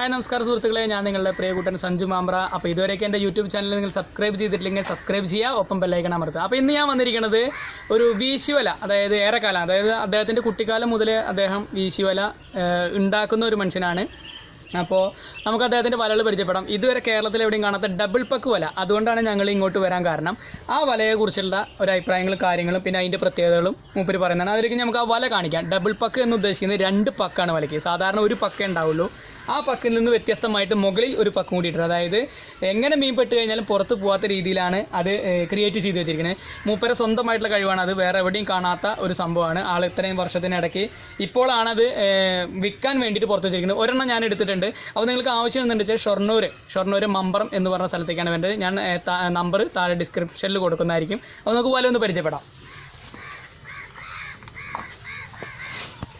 Hi നമസ്കാരം സുഹൃത്തുക്കളെ. ഞാൻ നിങ്ങളുടെ പ്രിയകൂട്ടൻ സഞ്ജു മാമ്പ്ര. അപ്പോൾ ഇതുവരെയൊക്കെ എന്റെ യൂട്യൂബ് ചാനൽ നിങ്ങൾ സബ്സ്ക്രൈബ് ചെയ്തിട്ടില്ലെങ്കിൽ സബ്സ്ക്രൈബ് ചെയ്യുക. ഒപ്പം ബെല്ലൈക്കൺ അമർത്തുക. അപ്പോൾ ഇന്ന് ഞാൻ വന്നിരിക്കുന്നത് ഒരു വീശുവല അതായത് ഏറെക്കാലം അതായത് അദ്ദേഹത്തിന്റെ കുട്ടിക്കാലം മുതൽ അദ്ദേഹം വീശുവല ഉണ്ടാക്കുന്ന ഒരു മനുഷ്യനാണ്. അപ്പോൾ നമുക്ക് അദ്ദേഹത്തിന്റെ വലകൾ പരിചയപ്പെടാം. ഇതുവരെ കേരളത്തിൽ എവിടെയും കാണാത്ത ഡബിൾ പക്ക് വല. അതുകൊണ്ടാണ് ഞങ്ങൾ ഇങ്ങോട്ട് വരാൻ കാരണം. ആ വലയെക്കുറിച്ചുള്ള ഒരു അഭിപ്രായങ്ങളും കാര്യങ്ങളും പിന്നെ അതിന്റെ പ്രത്യേകതകളും മൂപ്പര് പറയുന്നതാണ്. അതിലേക്ക് നമുക്ക് ആ വല കാണിക്കാം. ഡബിൾ പക്ക് എന്ന് ഉദ്ദേശിക്കുന്നത് രണ്ട് പക്കാണ് വലയ്ക്ക്. സാധാരണ ഒരു പക്കേ ഉണ്ടാവുള്ളൂ. ആ പക്കിൽ നിന്ന് വ്യത്യസ്തമായിട്ട് മുകളിൽ ഒരു പക്കും കൂടിയിട്ടുണ്ട്. അതായത് എങ്ങനെ മീൻ പെട്ട് കഴിഞ്ഞാലും പുറത്ത് പോകാത്ത രീതിയിലാണ് അത് ക്രിയേറ്റ് ചെയ്ത് വെച്ചിരിക്കുന്നത്. മൂപ്പരെ സ്വന്തമായിട്ടുള്ള കഴിവാണ്. അത് വേറെ എവിടെയും കാണാത്ത ഒരു സംഭവമാണ്. ആൾ ഇത്രയും വർഷത്തിനിടയ്ക്ക് ഇപ്പോഴാണത് വിൽക്കാൻ വേണ്ടിയിട്ട് പുറത്ത് വെച്ചിരിക്കുന്നത്. ഒരെണ്ണം ഞാൻ എടുത്തിട്ടുണ്ട്. അപ്പോൾ നിങ്ങൾക്ക് ആവശ്യം എന്താണെന്ന് വെച്ചാൽ ഷൊർണൂർ ഷൊർണൂർ മമ്പറം എന്ന് പറഞ്ഞ സ്ഥലത്തേക്കാണ് വേണ്ടത്. ഞാൻ നമ്പർ താഴെ ഡിസ്ക്രിപ്ഷനിൽ കൊടുക്കുന്നതായിരിക്കും. അപ്പോൾ നമുക്ക് വല ഒന്ന് പരിചയപ്പെടാം.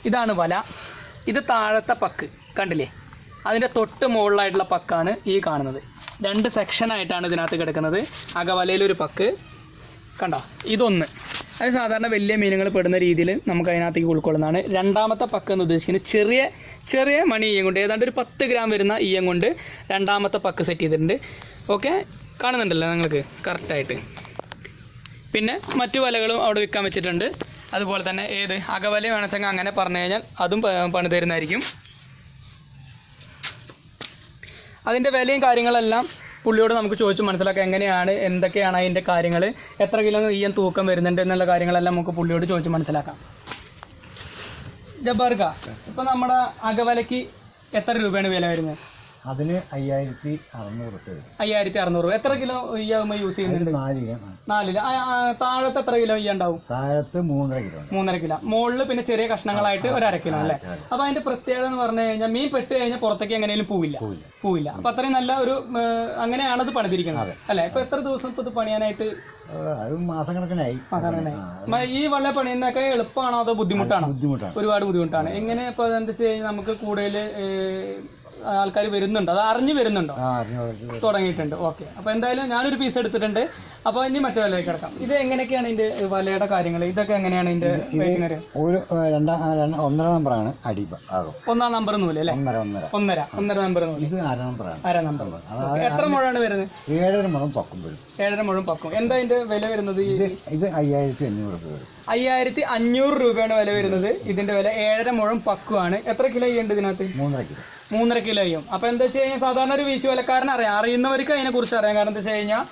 ഇതാണ് വല. ഇത് താഴത്തെ പക്ക്. കണ്ടില്ലേ? അതിന്റെ തൊട്ട് മുകളിലായിട്ടുള്ള പക്കാണ് ഈ കാണുന്നത്. രണ്ട് സെക്ഷനായിട്ടാണ് ഇതിനകത്ത് കിടക്കുന്നത്. അകവലയിലൊരു പക്ക്. കണ്ടോ? ഇതൊന്ന്. അത് സാധാരണ വലിയ മീനുകൾ പെടുന്ന രീതിയിൽ നമുക്ക് അതിനകത്തേക്ക് ഉൾക്കൊള്ളുന്നതാണ്. രണ്ടാമത്തെ പക്ക് എന്ന് ഉദ്ദേശിക്കുന്നത് ചെറിയ ചെറിയ മണി ഈയം കൊണ്ട് ഏതാണ്ട് ഒരു പത്ത് ഗ്രാം വരുന്ന ഈയം കൊണ്ട് രണ്ടാമത്തെ പക്ക് സെറ്റ് ചെയ്തിട്ടുണ്ട്. ഓക്കെ കാണുന്നുണ്ടല്ലോ നിങ്ങൾക്ക്? കറക്റ്റായിട്ട് പിന്നെ മറ്റു വലകളും അവിടെ വിൽക്കാൻ വെച്ചിട്ടുണ്ട്. അതുപോലെ തന്നെ ഏത്? അകവല വേണമെച്ചെങ്കിൽ അങ്ങനെ പറഞ്ഞു കഴിഞ്ഞാൽ അതും പണിതരുന്നതായിരിക്കും. പണി തരുന്നതായിരിക്കും അതിന്റെ വിലയും കാര്യങ്ങളെല്ലാം പുള്ളിയോട് നമുക്ക് ചോദിച്ച് മനസ്സിലാക്കാം എങ്ങനെയാണ് എന്തൊക്കെയാണ് അതിന്റെ കാര്യങ്ങൾ എത്ര കിലോ ഈയം തൂക്കം വരുന്നുണ്ട് എന്നുള്ള കാര്യങ്ങളെല്ലാം നമുക്ക് പുള്ളിയോട് ചോദിച്ച് മനസ്സിലാക്കാം. ജബ്ബാർക്ക ഇപ്പം നമ്മുടെ അകവലയ്ക്ക് എത്ര രൂപയാണ് വില വരുന്നത്? അതിന് അയ്യായിരത്തി അറുന്നൂറ് വരും. അയ്യായിരത്തി അറുന്നൂറ് രൂപ. എത്ര കിലോ ഈയാകുമ്പോൾ യൂസ് ചെയ്യുന്നുണ്ട്? നാല് കിലോ ആണ്. ആ, ആ, താഴത്ത് എത്ര കിലോ ഈയ ഉണ്ടാവും? താഴത്ത് മൂന്നര കിലോ ഉണ്ട്. മൂന്നര കിലോ. മുകളിൽ പിന്നെ ചെറിയ കഷ്ണങ്ങളായിട്ട് ഒരു അര കിലോ അല്ലേ? അപ്പൊ അതിന്റെ പ്രത്യേകത എന്ന് പറഞ്ഞു കഴിഞ്ഞാൽ മീൻ പെട്ട് കഴിഞ്ഞാൽ പുറത്തേക്ക് എങ്ങനെയും പോവില്ല. പോവില്ല. പോവില്ല. അപ്പൊ അത്രയും നല്ല ഒരു അങ്ങനെയാണ് അത് പണിതിരിക്കുന്നത്. അല്ലെ? ഇപ്പൊ എത്ര ദിവസം ഇപ്പൊ ഇത് പണിയാനായിട്ട്? ഏഹ് അത് സാധാരണ മ- ഈ വള്ള പണിയുന്നൊക്കെ എളുപ്പമാണോ അതോ ബുദ്ധിമുട്ടാണോ? ബുദ്ധിമുട്ടാണ്. ഒരുപാട് ബുദ്ധിമുട്ടാണ്. എങ്ങനെ ഇപ്പൊ എന്താ വെച്ച് കഴിഞ്ഞാൽ നമുക്ക് കൂടുതൽ ആൾക്കാർ വരുന്നുണ്ട്. അത് അറിഞ്ഞു വരുന്നുണ്ടോ? തുടങ്ങിയിട്ടുണ്ട്. ഓക്കെ. അപ്പൊ എന്തായാലും ഞാനൊരു പീസ് എടുത്തിട്ടുണ്ട്. അപ്പൊ ഇനി മറ്റു വലയിലേക്ക് കിടക്കാം. ഇത് എങ്ങനെയൊക്കെയാണ് ഇതിന്റെ വലയുടെ കാര്യങ്ങൾ ഇതൊക്കെ എങ്ങനെയാണ് ഇതിന്റെ ഒന്നര ഒരു രണ്ടാം ഒന്നര നമ്പറാണ് അടി ഒന്നാം നമ്പർ നൂൽ അല്ലേ? ഒന്നര ഒന്നര. ഒന്നര ഒന്നര നമ്പർ നൂൽ. ഇത് അര നമ്പറാണ്. അര നമ്പർ. എത്ര മുഴാണ് വരുന്നത്? ഏഴര മുഴം പക്കും വരും ഏഴര മുഴുവൻ പക്കും. എന്താ ഇതിന്റെ വില വരുന്നത്? ഇത് അയ്യായിരത്തി അഞ്ഞൂറ് രൂപ വരും. അയ്യായിരത്തി അഞ്ഞൂറ് രൂപയാണ് വില വരുന്നത്. ഇതിന്റെ വില ഏഴര മുഴുവൻ പക്കുവാണ്. എത്ര കിലോ ചെയ്യേണ്ടത് ഇതിനകത്ത്? മൂന്നര കിലോ. മൂന്നര കിലോ ചെയ്യും അപ്പൊ എന്താ വെച്ച് കഴിഞ്ഞാൽ സാധാരണ ഒരു വീശു വിലക്കാരൻ അറിയാം. അറിയുന്നവർക്ക് അതിനെ കുറിച്ച് അറിയാം. കാരണം എന്താ വെച്ച് കഴിഞ്ഞാൽ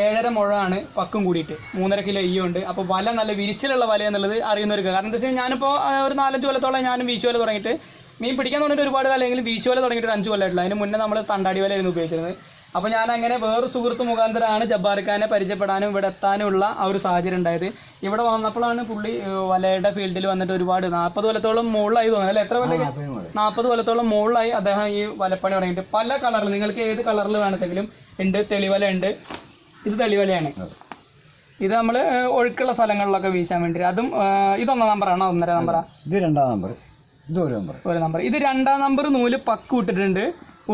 ഏഴര മുഴമാണ് പക്കും കൂടിയിട്ട്. മൂന്നര കിലോ ഈ ഉണ്ട് അപ്പോൾ വല നല്ല വിരിച്ചിലുള്ള വല എന്നുള്ളത് അറിയുന്നവർക്ക്. കാരണം എന്താ വെച്ച് കഴിഞ്ഞാൽ ഞാനിപ്പോൾ ഒരു നാലഞ്ച് കൊല്ലത്തോളം ഞാനും വീശു വല തുടങ്ങിയിട്ട് മീൻ പിടിക്കാൻ തുടങ്ങിയിട്ട് ഒരുപാട് അല്ലെങ്കിൽ വീശു വല തുടങ്ങിയിട്ട് അഞ്ചു കൊല്ലമായിട്ടുള്ളൂ അതിന് മുന്നേ നമ്മൾ തണ്ടാടി വലയായിരുന്നു ഉപയോഗിച്ചിരുന്നത്. അപ്പോൾ ഞാൻ അങ്ങനെ വേറൊരു സുഹൃത്ത് മുഖാന്തരമാണ് ജബ്ബാർ ഖാനെ പരിചയപ്പെടാനും ഇവിടെ എത്താനുമുള്ള ആ ഒരു സാഹചര്യം ഉണ്ടായത്. ഇവിടെ വന്നപ്പോഴാണ് പുള്ളി വലയുടെ ഫീൽഡിൽ വന്നിട്ട് ഒരുപാട് നാൽപ്പത് കൊല്ലത്തോളം മുകളിലായി തോന്നുന്നത്. അല്ലേ? എത്ര കൊല്ലം നാൽപ്പത് കൊല്ലത്തോളം മുകളിലായി അദ്ദേഹം ഈ വലപ്പണി തുടങ്ങിയിട്ട്. പല കളറിൽ നിങ്ങൾക്ക് ഏത് കളറിൽ വേണമെങ്കിലും ഉണ്ട് തെളിവല ഉണ്ട്. ഇത് തെളിവലയാണ്. ഇത് നമ്മൾ ഒഴുക്കുള്ള സ്ഥലങ്ങളിലൊക്കെ വീശാൻ വേണ്ടി. അതും ഇതൊന്നാം നമ്പറാണോ ഒന്നര നമ്പറാ ഇത് രണ്ടാം നമ്പർ ഇത് ഒരു നമ്പർ ഒരു നമ്പർ ഇത് രണ്ടാം നമ്പർ നൂൽ പക്ക് വിട്ടിട്ടുണ്ട്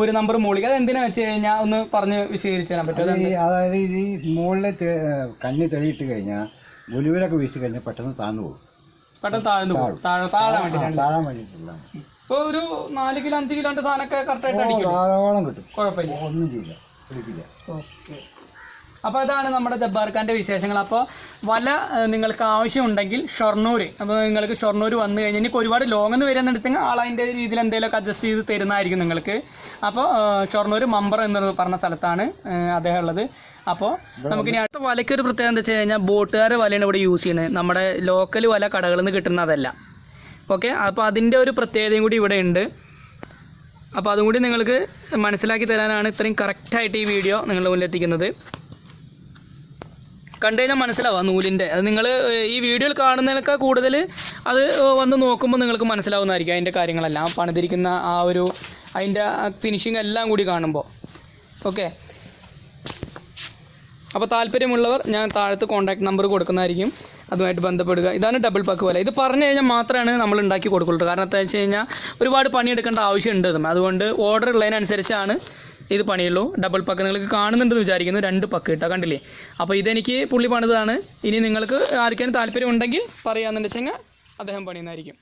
ഒരു നമ്പർ മൂളിക്ക് അത് എന്തിനാ വെച്ച് കഴിഞ്ഞാൽ ഒന്ന് പറഞ്ഞ് വിശദീകരിച്ച് തരാൻ പറ്റും അതായത് ഇത് ഈ മുകളിൽ കണ്ണി തെളിയിട്ട് കഴിഞ്ഞാൽ ഗുലുവിലൊക്കെ വീശി കഴിഞ്ഞാൽ പെട്ടെന്ന് താഴ്ന്നു പോകും. പെട്ടെന്ന് താഴ്ന്നു പോകും. താഴെ. താഴാൻ വേണ്ടിയിട്ടാണ്. താഴാൻ വേണ്ടിയിട്ടില്ല ഇപ്പൊ ഒരു നാല് കിലോ അഞ്ച് കിലോന്റെ സാധനമൊക്കെ കറക്റ്റായിട്ട് അടിക്കും. ധാരാളം കിട്ടും. കുഴപ്പമില്ല. ഒന്നും ചെയ്യില്ല പിടിക്കില്ല. ഓക്കെ. അപ്പോൾ അതാണ് നമ്മുടെ ജബ്ബാർ ഖാന്റെ വിശേഷങ്ങൾ. അപ്പോൾ വല നിങ്ങൾക്ക് ആവശ്യമുണ്ടെങ്കിൽ ഷൊർണൂർ അപ്പോൾ നിങ്ങൾക്ക് ഷൊർണൂർ വന്നു കഴിഞ്ഞാൽ എനിക്ക് ഒരുപാട് ലോങ് എന്ന് വരുന്നുണ്ടെങ്കിൽ ആൾ അതിന്റെ രീതിയിൽ എന്തെങ്കിലുമൊക്കെ അഡ്ജസ്റ്റ് ചെയ്ത് തരുന്നതായിരിക്കും നിങ്ങൾക്ക്. അപ്പോൾ ഷൊർണൂർ മമ്പർ എന്ന് പറഞ്ഞ സ്ഥലത്താണ് അദ്ദേഹം ഉള്ളത്. അപ്പോൾ നമുക്കിനി അടുത്ത വലയ്ക്ക് ഒരു പ്രത്യേകത എന്താ വെച്ച് കഴിഞ്ഞാൽ ബോട്ടുകാരുടെ വലയാണ് ഇവിടെ യൂസ് ചെയ്യുന്നത്. നമ്മുടെ ലോക്കൽ വല കടകളിൽ നിന്ന് കിട്ടുന്നതല്ല. ഓക്കെ അപ്പോൾ അതിന്റെ ഒരു പ്രത്യേകതയും കൂടി ഇവിടെ ഉണ്ട്. അപ്പോൾ അതും കൂടി നിങ്ങൾക്ക് മനസ്സിലാക്കി തരാനാണ് ഇത്രയും കറക്റ്റായിട്ട് ഈ വീഡിയോ നിങ്ങളുടെ മുന്നിൽ എത്തിക്കുന്നത്. കണ്ടു കഴിഞ്ഞാൽ മനസ്സിലാവാം നൂലിന്റെ അത് നിങ്ങൾ ഈ വീഡിയോയിൽ കാണുന്നതിനേക്കാൾ കൂടുതൽ അത് വന്ന് നോക്കുമ്പോൾ നിങ്ങൾക്ക് മനസ്സിലാവുന്നതായിരിക്കും അതിന്റെ കാര്യങ്ങളെല്ലാം. പണിതിരിക്കുന്ന ആ ഒരു അതിന്റെ ഫിനിഷിങ് എല്ലാം കൂടി കാണുമ്പോൾ ഓക്കെ. അപ്പോൾ താല്പര്യമുള്ളവർ ഞാൻ താഴത്ത് കോൺടാക്ട് നമ്പർ കൊടുക്കുന്നതായിരിക്കും. അതുമായിട്ട് ബന്ധപ്പെടുക. ഇതാണ് ഡബിൾ പക്ക് പോലെ. ഇത് പറഞ്ഞു കഴിഞ്ഞാൽ മാത്രമാണ് നമ്മൾ ഉണ്ടാക്കി കൊടുക്കുള്ളൂ. കാരണം എന്താ വെച്ച് കഴിഞ്ഞാൽ ഒരുപാട് പണിയെടുക്കേണ്ട ആവശ്യമുണ്ട് അതുകൊണ്ട് ഓർഡർ ഉള്ളതിനനുസരിച്ചാണ് ഇത് പണിയുള്ളൂ. ഡബിൾ പക്ക് നിങ്ങൾക്ക് കാണുന്നുണ്ടെന്ന് വിചാരിക്കുന്നു. രണ്ട് പക്ക് കിട്ടുക കണ്ടില്ലേ? അപ്പോൾ ഇതെനിക്ക് പുള്ളി പണിതാണ് ഇനി നിങ്ങൾക്ക് ആർക്കാനും താല്പര്യം ഉണ്ടെങ്കിൽ പറയാമെന്ന് വെച്ചെങ്കിൽ അദ്ദേഹം പണിയുന്നതായിരിക്കും.